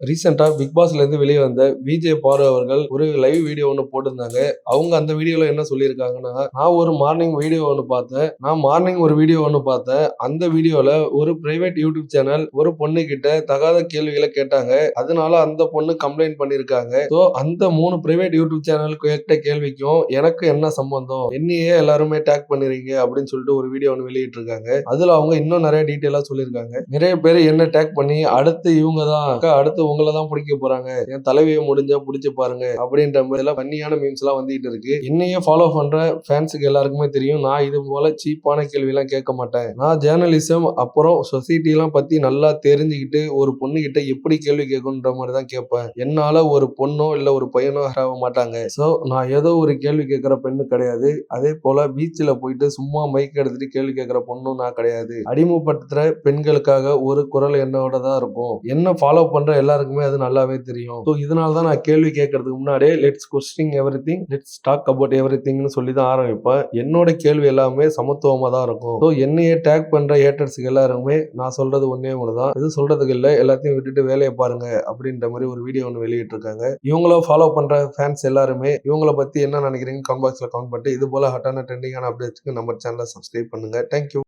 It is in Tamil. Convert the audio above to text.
ரீசெண்டாக பிக் பாஸ்ல இருந்து வெளியே வந்த விஜய் பாரு அவர்கள் ஒரு லைவ் வீடியோ ஒன்று போட்டிருந்தாங்க. அவங்க அந்த வீடியோவில் என்ன சொல்லியிருக்காங்கன்னா நான் ஒரு மார்னிங் வீடியோ ஒன்று பார்த்தேன். நான் மார்னிங் ஒரு வீடியோ ஒன்று பார்த்தேன். அந்த வீடியோவில் ஒரு பிரைவேட் யூடியூப் சேனல் ஒரு பொண்ணு கிட்ட தகாத கேள்விகளை கேட்டாங்க. அதனால அந்த பொண்ணு கம்ப்ளைண்ட் பண்ணியிருக்காங்க. ஸோ அந்த மூணு பிரைவேட் யூடியூப் சேனல் கேட்ட கேள்விக்கும் எனக்கு என்ன சம்பந்தம்? என்னையே எல்லாருமே டேக் பண்ணிருக்கீங்க அப்படின்னு சொல்லிட்டு ஒரு வீடியோ ஒன்று வெளியிட்டிருக்காங்க. அதில் அதுல அவங்க இன்னும் நிறைய டீட்டெயிலாக சொல்லியிருக்காங்க. நிறைய பேர் என்ன டேக் பண்ணி அடுத்து இவங்க தான் அடுத்து உங்களை தான் பிடிக்க போறாங்க. என் தலைவியை முடிஞ்சா பிடிச்சு பாருங்க அப்படின்ற மாதிரி எல்லாம் பண்ணியான மீம்ஸ் எல்லாம் வந்துட்டு இருக்கு. என்னையே ஃபாலோ பண்ற ஃபேன்ஸுக்கு எல்லாருக்குமே தெரியும். நான் இது போல சீப்பான கேள்வி எல்லாம் கேட்க மாட்டேன். நான் ஜேர்னலிசம் அப்புறம் சொசைட்டி எல்லாம் பத்தி நல்லா தெரிஞ்சுக்கிட்டு ஒரு பொண்ணு கிட்ட எப்படி கேள்வி கேட்கணுன்ற மாதிரி தான் கேட்பேன். என்னால ஒரு பொண்ணோ இல்ல ஒரு பையனோ ஆக மாட்டாங்க. சோ நான் ஏதோ ஒரு கேள்வி கேட்கிற பெண்ணு கிடையாது. அதே போல பீச்சில் போயிட்டு சும்மா மைக் எடுத்துட்டு கேள்வி கேட்கிற பொண்ணும் நான் கிடையாது. அடிமைப்படுத்துற பெண்களுக்காக ஒரு குரல் என்னோட தான் இருக்கும். என்ன ஃபாலோ பண்ற எல்லாருக்குமே எல்லாருக்குமே அது நல்லாவே தெரியும். ஸோ இதனால தான் நான் கேள்வி கேட்கறதுக்கு முன்னாடியே let's question everything let's talk about every திங்னு சொல்லி தான் ஆரம்பிப்பேன். என்னோட கேள்வி எல்லாமே சமத்துவமாக தான் இருக்கும். ஸோ என்னையே டேக் பண்ணுற ஏட்டர்ஸுக்கு எல்லாருமே நான் சொல்றது ஒன்றே ஒன்று தான் இது சொல்றதுக்கு இல்லை எல்லாத்தையும் விட்டுட்டு வேலையை பாருங்க அப்படின்ற மாதிரி ஒரு வீடியோ ஒன்று வெளியிட்டிருக்காங்க. இவங்கள ஃபாலோ பண்ணுற ஃபேன்ஸ் எல்லாருமே இவங்கள பற்றி என்ன நினைக்கிறீங்க கமெண்ட் பாக்ஸில் கமெண்ட் பண்ணிட்டு இது போல் ஹட்டான ட்ரெண்டிங்கான அப்டேட்ஸ்க்கு நம்ம சேனலை சப்ஸ்கிரைப் பண்ணுங்க. தேங்க்யூ